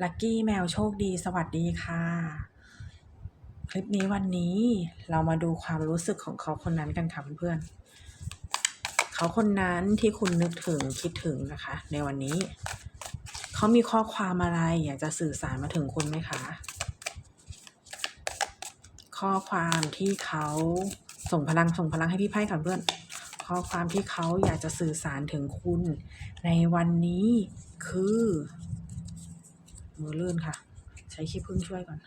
ลัคกี้แมวโชคดีสวัสดีค่ะ คลิปนี้วันนี้เรามาดูความรู้สึกของเขาคนนั้นกันค่ะเพื่อนๆเขาคนนั้นที่คุณนึกถึงคิดถึงนะคะ ในวันนี้ เขามีข้อความอะไรอยากจะสื่อสารมาถึงคุณไหมคะ ข้อความที่เขาส่งพลังส่งพลังให้พี่ไพ่ค่ะเพื่อนข้อความที่เขาอยากจะสื่อสารถึงคุณ ในวันนี้คือ มือลื่นค่ะ ใช้ขี้พึ่งช่วยก่อน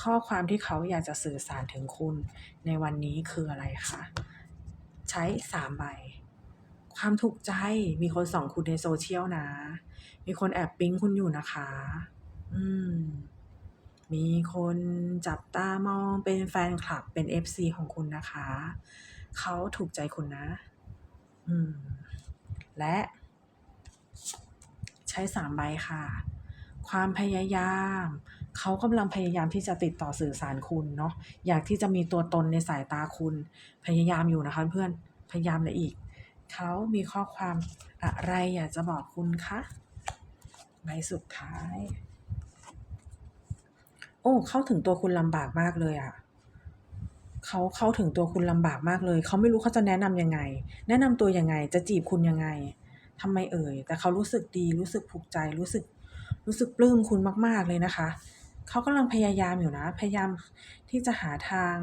ข้อความที่เขาอยากจะสื่อสารถึงคุณในวันนี้คืออะไรคะใช้สามใบ ความถูกใจมีคนส่องคุณในโซเชียลนะ มีคนแอบปิ๊งคุณอยู่นะคะ อืม มีคนจับตามองเป็นแฟนคลับเป็น FC ของคุณนะคะ เขาถูกใจคุณนะ อืม และใช้สามใบค่ะ ความพยายาม เขากำลังพยายามที่จะติดต่อสื่อสารคุณเนาะอยากที่จะมีตัวตนในสายตาคุณพยายามอยู่นะคะเพื่อนพยายามเลยอีก เขามีข้อความอะไรอยากจะบอกคุณคะใบสุดท้าย โอ้เข้าถึงตัวคุณลำบากมากเลยอะ่ะเขาเข้าถึงตัวคุณลำบากมากเลย เขาไม่รู้เขาจะแนะนำยังไง แนะนำตัวยังไง จะจีบคุณยังไงทำไมเอ่ย แต่เขารู้สึกดี รู้สึกผูกใจ รู้สึก รู้สึกปลื้มคุณมาก ๆ เลยนะคะ เขากำลังพยายามอยู่นะ พยายามที่จะหาทาง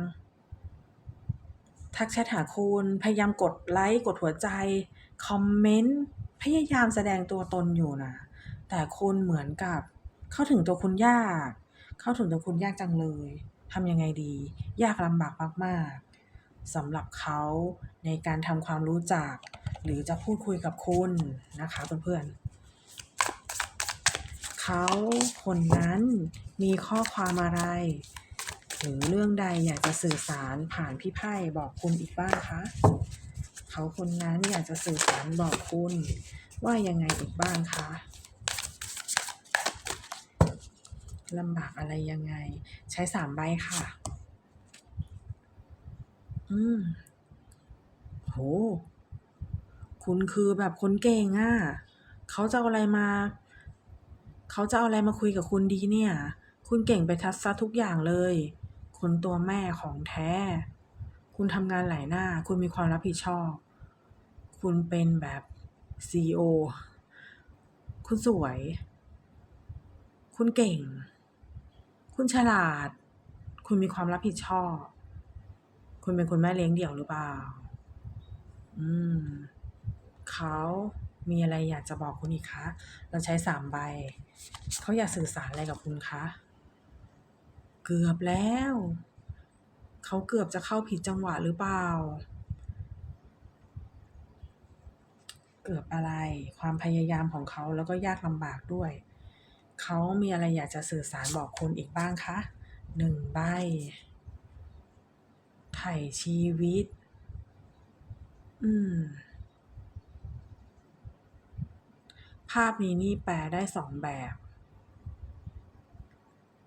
ทักแชทหาคุณ พยายามกดไลค์ กดหัวใจ คอมเมนต์ พยายามแสดงตัวตนอยู่นะ แต่คุณเหมือนกับ เข้าถึงตัวคุณยาก เข้าถึงตัวคุณยากจังเลย ทำยังไงดี ยากลำบากมาก ๆสำหรับเขาในการทำความรู้จัก หรือจะพูดคุยกับคุณนะคะเพื่อนๆ เขาคนนั้นมีข้อความอะไร หรือเรื่องใดอยากจะสื่อสารผ่านพี่ไพ่บอกคุณอีกบ้างคะเขาคนนั้นอยากจะสื่อสารบอกคุณว่ายังไงอีกบ้างคะลำบากอะไรยังไง ใช้สามใบค่ะ อืมโห คุณคือแบบคนเก่งอะ่ะ เขาจะเอาอะไรมา เขาจะเอาอะไรมาคุยกับคุณดีเนี่ย คุณเก่งไปทัศซะทุกอย่างเลยคุณตัวแม่ของแท้ คุณทำงานหลายหน้า คุณมีความรับผิดชอบ คุณเป็นแบบซีอคุณสวย คุณเก่ง คุณฉลาด คุณมีความรับผิดชอบ คุณเป็นคุณแม่เลี้ยงเดี่ยวหรือเปล่า อืม เขา มีอะไรอยากจะบอกคุณอีกคะ เราใช้สามใบ เขาอยากสื่อสารอะไรกับคุณคะ เกือบแล้ว เขาเกือบจะเข้าผิดจังหวะหรือเปล่า เกือบอะไร ความพยายามของเขาแล้วก็ยากลำบากด้วย เขามีอะไรอยากจะสื่อสารบอกคุณอีกบ้างคะ หนึ่งใบ ไถ่ชีวิต อืม ภาพนี้นี่แปลได้สองแบบ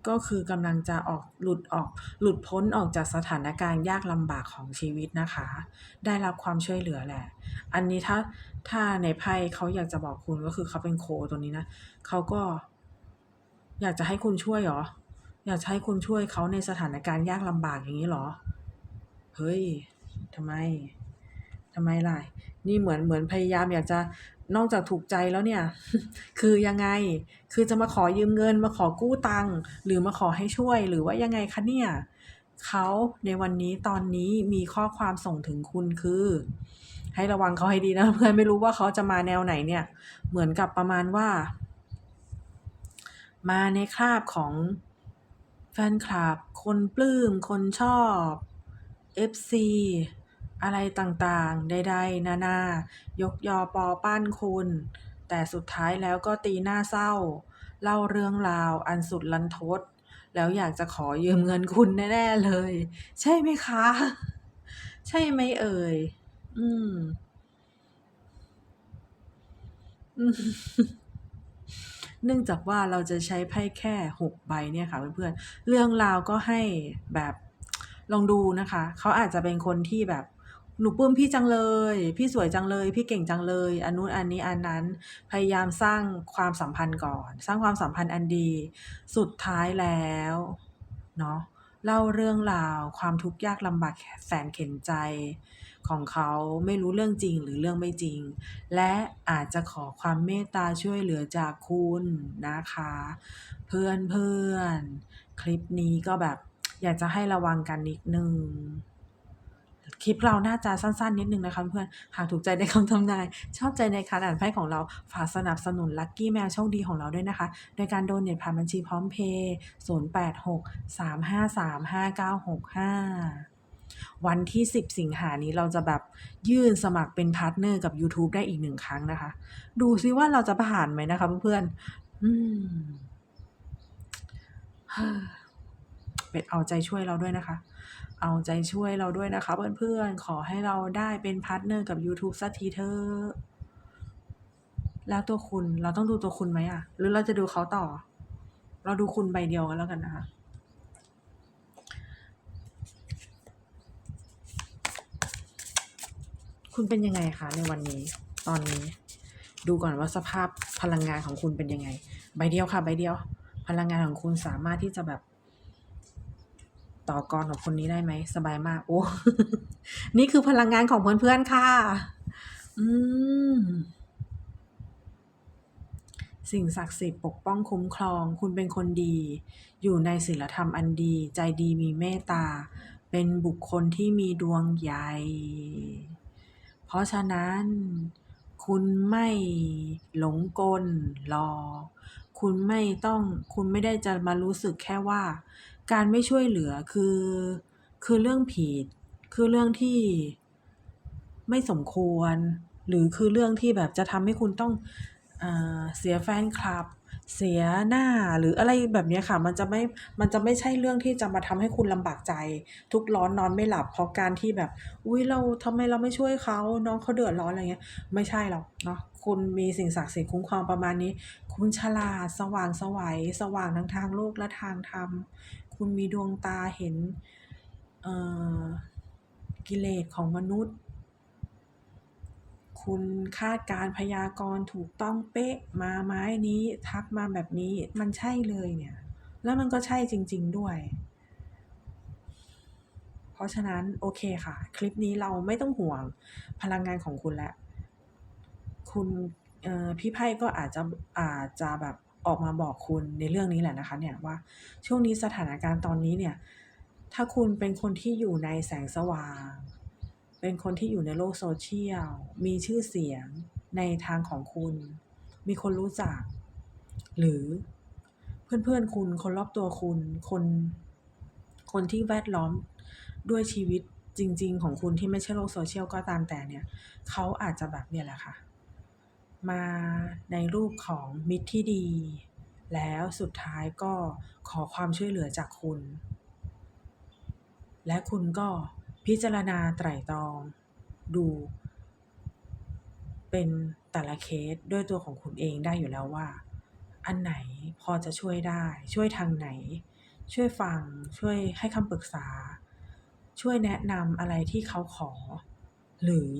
ก็คือกำลังจะออกหลุดออกหลุดพ้นออกจากสถานการณ์ยากลำบากของชีวิตนะคะ ได้รับความช่วยเหลือแหละ อันนี้ถ้าถ้าในไพ่เขาอยากจะบอกคุณก็คือเขาเป็นโคตัวนี้นะเขาก็ อยากจะให้คุณช่วยเหรอ อยากจะให้คุณช่วยเขาในสถานการณ์ยากลำบากอย่างนี้เหรอ เฮ้ยทำไมทำไมล่ะ นี่เหมือนเหมือนพยายามอยากจะ นอกจากถูกใจแล้วเนี่ย คือยังไงคือจะมาขอยืมเงิน มาขอกู้ตังค์หรือมาขอให้ช่วยหรือว่ายังไงคะเนี่ยเขาในวันนี้ตอนนี้มีข้อความส่งถึงคุณคือ ให้ระวังเขาให้ดีนะเพื่อนไม่รู้ว่าเขาจะมาแนวไหนเนี่ย เหมือนกับประมาณว่า มาในคราบของแฟนคลับ คนปลื้ม คนชอบ FC อะไรต่างๆ ใดๆ นานายกยอปอปั้นคุณ แต่สุดท้ายแล้วก็ตีหน้าเศร้า เล่าเรื่องราวอันสุดลันทด แล้วอยากจะขอยืมเงินคุณแน่ๆเลย ใช่ไหมคะ ใช่ไหมเอ่ย อืมอืม เนื่องจากว่าเราจะใช้ไพ่แค่หกใบเนี่ยค่ะเพื่อนๆ เรื่องราวก็ให้แบบ ลองดูนะคะ เขาอาจจะเป็นคนที่แบบ หนูปลื้มพี่จังเลย พี่สวยจังเลย พี่เก่งจังเลย อันนู้นอันนี้อันนั้น พยายามสร้างความสัมพันธ์ก่อน สร้างความสัมพันธ์อันดี สุดท้ายแล้วเนาะ เล่าเรื่องราวความทุกข์ยากลำบากแสนเข็นใจของเขาไม่รู้เรื่องจริงหรือเรื่องไม่จริง และอาจจะขอความเมตตาช่วยเหลือจากคุณนะคะ เพื่อนๆคลิปนี้ก็แบบอยากจะให้ระวังกันนิดนึง คลิปเราน่าจะสั้นๆ นิดนึงนะคะเพื่อนหากถูกใจในคำทำนาย ชอบใจในการอ่านไพ่ของเราฝากสนับสนุนลัคกี้แมวโชคดีของเราด้วยนะคะ โดยการโดนเนตผ่านบัญชีพร้อมเพย์0863535965วันที่ 10 สิงหานี้เราจะแบบยื่นสมัครเป็นพาร์ทเนอร์กับยูทูบได้อีก1ครั้งนะคะ ดูซิว่าเราจะผ่านไหมนะคะเพื่อนๆอืมเป็นเอาใจช่วยเราด้วยนะคะ เอาใจช่วยเราด้วยนะคะเพื่อนๆ ขอให้เราได้เป็นพาร์ตเนอร์กับยูทูบสักทีเถอะแล้วตัวคุณเราต้องดูตัวคุณไหมอะหรือเราจะดูเขาต่อ เราดูคุณใบเดียวก็แล้วกันนะคะคุณเป็นยังไงคะในวันนี้ ตอนนี้ ดูก่อนว่าสภาพพลังงานของคุณเป็นยังไง ใบเดียวค่ะ ใบเดียว พลังงานของคุณสามารถที่จะแบบ ต่อกรกับคนนี้ได้ไหมสบายมาก โอ้นี่คือพลังงานของเพื่อนๆค่ะ อืมสิ่งศักดิ์สิทธิ์ปกป้องคุ้มครอง คุณเป็นคนดี อยู่ในศีลธรรมอันดี ใจดีมีเมตตา เป็นบุคคลที่มีดวงใหญ่ เพราะฉะนั้น คุณไม่หลงกลรอ คุณไม่ต้อง คุณไม่ได้จะมารู้สึกแค่ว่า การไม่ช่วยเหลือคือ คือเรื่องผิด คือเรื่องที่ไม่สมควร หรือคือเรื่องที่แบบจะทำให้คุณต้องอ่าเสียแฟนคลับ เสียหน้าหรืออะไรแบบนี้ค่ะ มันจะไม่ มันจะไม่ใช่เรื่องที่จะมาทำให้คุณลำบากใจ ทุกร้อนนอนไม่หลับ เพราะการที่แบบ อุ๊ยเราทำไมเราไม่ช่วยเขาน้องเขาเดือดร้อนอะไรเงี้ย ไม่ใช่หรอกเนาะคุณมีสิ่งศักดิ์สิทธิ์คุ้มครองประมาณนี้ คุณฉลาดสว่างสวัยสว่างทั้งทางโลกและทางธรรม คุณมีดวงตาเห็นกิเลสของมนุษย์ คุณคาดการพยากรณ์ถูกต้องเป๊ะมาไม้นี้ทักมาแบบนี้มันใช่เลยเนี่ย แล้วมันก็ใช่จริง ๆด้วย เพราะฉะนั้นโอเคค่ะ คลิปนี้เราไม่ต้องห่วงพลังงานของคุณแล้วคุณพี่ไพ่ก็อาจจะอาจจะแบบ ออกมาบอกคุณในเรื่องนี้แหละนะคะเนี่ยว่าช่วงนี้สถานการณ์ตอนนี้เนี่ยถ้าคุณเป็นคนที่อยู่ในแสงสว่าง เป็นคนที่อยู่ในโลก Social มีชื่อเสียงในทางของคุณ มีคนรู้จัก หรือเพื่อนๆคุณ คนรอบตัวคุณ คน คนที่แวดล้อมด้วยชีวิตจริง ๆ ของคุณที่ไม่ใช่โลก Social ก็ตามแต่เนี่ย เขาอาจจะแบบเนี่ยแหละค่ะ มาในรูปของมิตรที่ดี แล้วสุดท้ายก็ขอความช่วยเหลือจากคุณ และคุณก็พิจารณาไตร่ตรอง ดู เป็นแต่ละเคสด้วยตัวของคุณเองได้อยู่แล้วว่า อันไหนพอจะช่วยได้ ช่วยทางไหน ช่วยฟัง ช่วยให้คำปรึกษา ช่วยแนะนำอะไรที่เขาขอ หรือ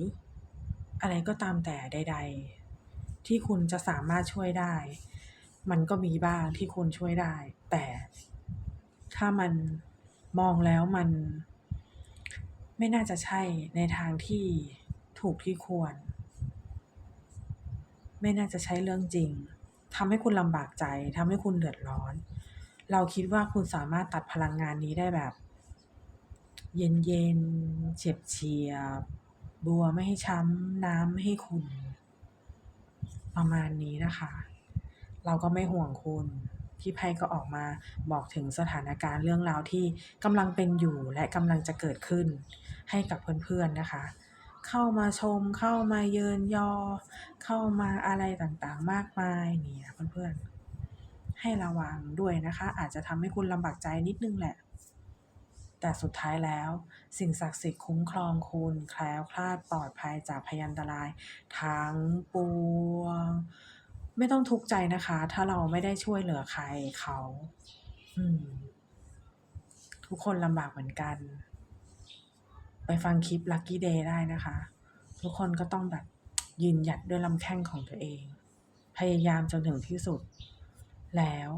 อะไรก็ตามแต่ใด ๆ ที่คุณจะสามารถช่วยได้ มันก็มีบ้างที่คุณช่วยได้ แต่ถ้ามันมองแล้วมัน ไม่น่าจะใช่ในทางที่ถูกที่ควร ไม่น่าจะใช่เรื่องจริงทำให้คุณลำบากใจทำให้คุณเดือดร้อน เราคิดว่าคุณสามารถตัดพลังงานนี้ได้แบบ เย็นๆเฉียบๆบัวไม่ให้ช้ำน้ำไม่ให้ขุ่น ประมาณนี้นะคะ เราก็ไม่ห่วงคุณพี่ไพ่ก็ออกมาบอกถึงสถานการณ์เรื่องราวที่กำลังเป็นอยู่และกำลังจะเกิดขึ้น ให้กับเพื่อนๆนะคะ เข้ามาชมเข้ามาเยินยอ เข้ามาอะไรต่างๆมากมายนี่ยเพื่อนๆให้ระวังด้วยนะคะ อาจจะทำให้คุณลำบากใจนิดนึงแหละ แต่สุดท้ายแล้ว สิ่งศักดิ์สิทธิ์คุ้มครองคุณแคล้วคลาดปลอดภัยจากพยันตรายทั้งปวง ไม่ต้องทุกข์ใจนะคะ ถ้าเราไม่ได้ช่วยเหลือใครเขา อืม ทุกคนลำบากเหมือนกัน ไปฟังคลิป Lucky Day ได้นะคะ ทุกคนก็ต้องแบบยืนหยัดด้วยลำแข้งของตัวเอง พยายามจนถึงที่สุด แล้ว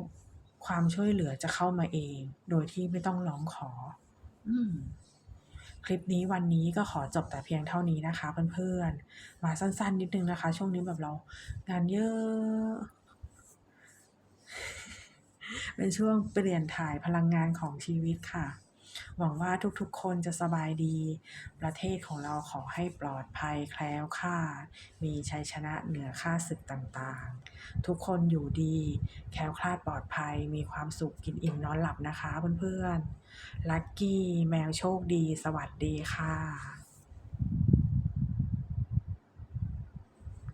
ความช่วยเหลือจะเข้ามาเอง โดยที่ไม่ต้องร้องขอ คลิปนี้วันนี้ก็ขอจบแต่เพียงเท่านี้นะคะเพื่อนๆ มาสั้นๆนิดนึงนะคะ ช่วงนี้แบบเรา งานเยอะ เป็นช่วงเปลี่ยนถ่ายพลังงานของชีวิตค่ะ หวังว่าทุกๆ คนจะสบายดี ประเทศของเราขอให้ปลอดภัยแคล้วคลาดมีชัยชนะเหนือค่าศึกต่างๆ ทุกคนอยู่ดี แคล้วคลาดปลอดภัย มีความสุขกินอิ่มนอนหลับนะคะเพื่อนๆ ลัคกี้แมวโชคดี สวัสดีค่ะ